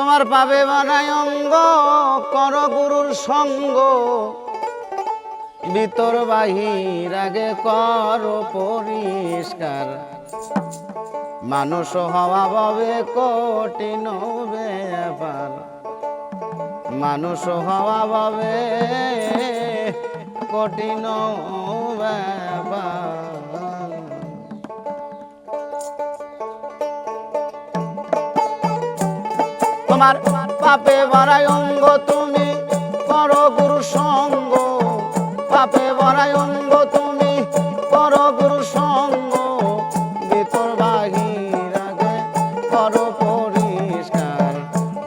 তোমার পাবে বানায় অঙ্গ, কর গুরুর সঙ্গ। ভিতর বাহির আগে কর পরিষ্কার। মানুষ হওয়া ভাবে কঠিন ব্যাপার। মানুষ হওয়া ভাবে কঠিন ব্যাপার। তোমার পাপে বড়াই অঙ্গ তুমি পর গুরু সঙ্গ। পাপে বড়াই অঙ্গ তুমি পর গুরু সঙ্গ। ভিতর বাহির আগে করো পরিষ্কার।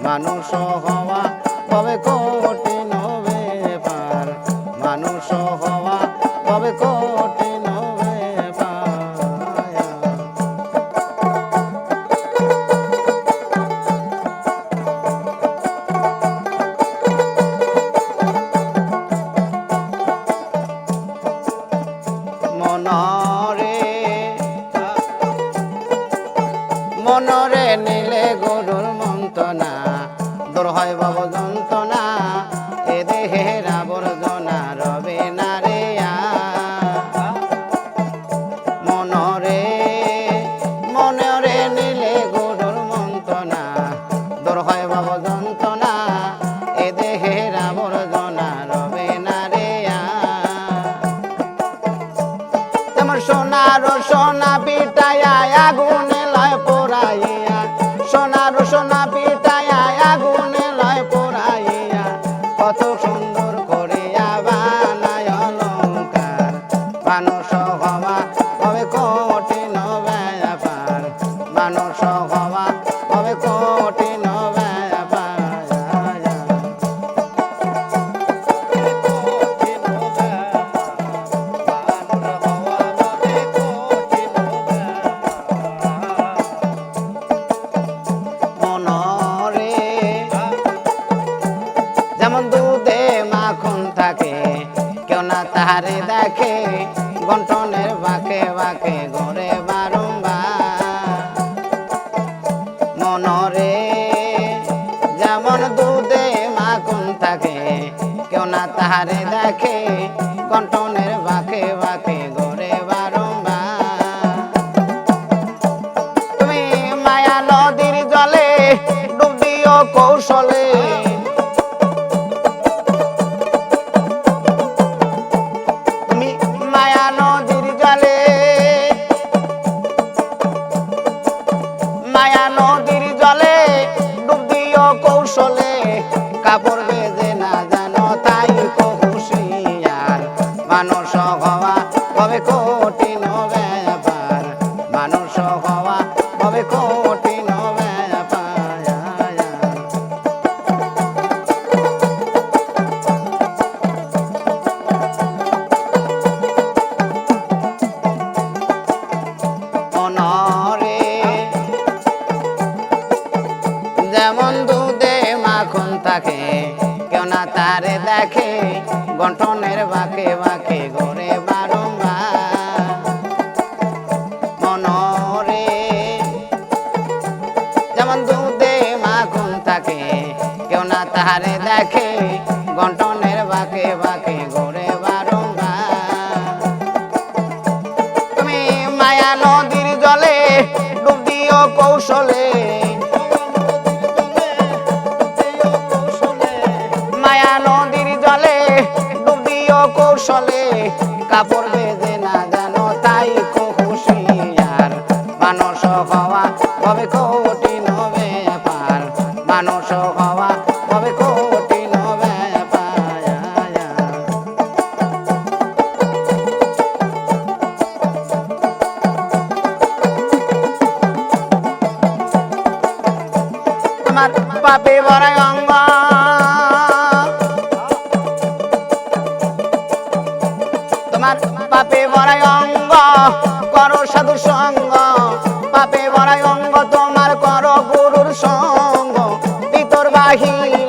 মানুষ হওয়া তবে কঠিন মন্তনা দূর হয় বাব যন্ত্রণা, এ দেহের আবর্জনা রবে না রে মনরে মনরে নিলে গরুর মন্তনা দূর হয় বাব যন্ত্রণা, এ দেহের আবর্জনা রবে না রে। যেমন সোনার সোনা পিটাইয়া আগুনে লয় পোড়াইয়া, সোনার সোনা হবে কঠিন ব্যাপার মানুষ তাহারে দেখে গন্টনের বাঁকে বাঁকে ঘরে বারম্বার মনরে যেমন দুধে মাখন থাকে, কেউ না তাহারে দেখে গন্টনের বাঁকে বাঁকে ঘরে বারম্বার তুমি মায়া নদীর জলে কৌশলে কাপড় বেঁধে না জানো তাই কহুশিয়ার মানুষ হওয়া হবে কঠিন ব্যাপার। মানুষ হওয়া হবে কঠিন ব্যাপার। অনরে যেমন থাকে, কেউ না তারে দেখে গঠনের বাঁকে বাঁকে ঘরে বারম্বার মনরে যেমন দুধে মাখন থাকে, কেউ না তাহারে দেখে গঠনের বাঁকে বাঁকে ঘরে বারম্বার তুমি মায়া নদীর জলে ডুব দিও কৌশলে মায়া নদীর জলে, ডুব কৌশলে, কাপড় বেঁধে না জানো তাই কহুশিয়ার মানুষ হওয়া হবে কঠিন ব্যাপার। মানুষ হওয়া হবে কঠিন ব্যাপার। আমার পাপে বড় অঙ্গ তোমার পাপে বড় অঙ্গ, করো সাধু সঙ্গ। পাপে বড় অঙ্গ, তোমার করো গুরুর সঙ্গ। পিতর বাহির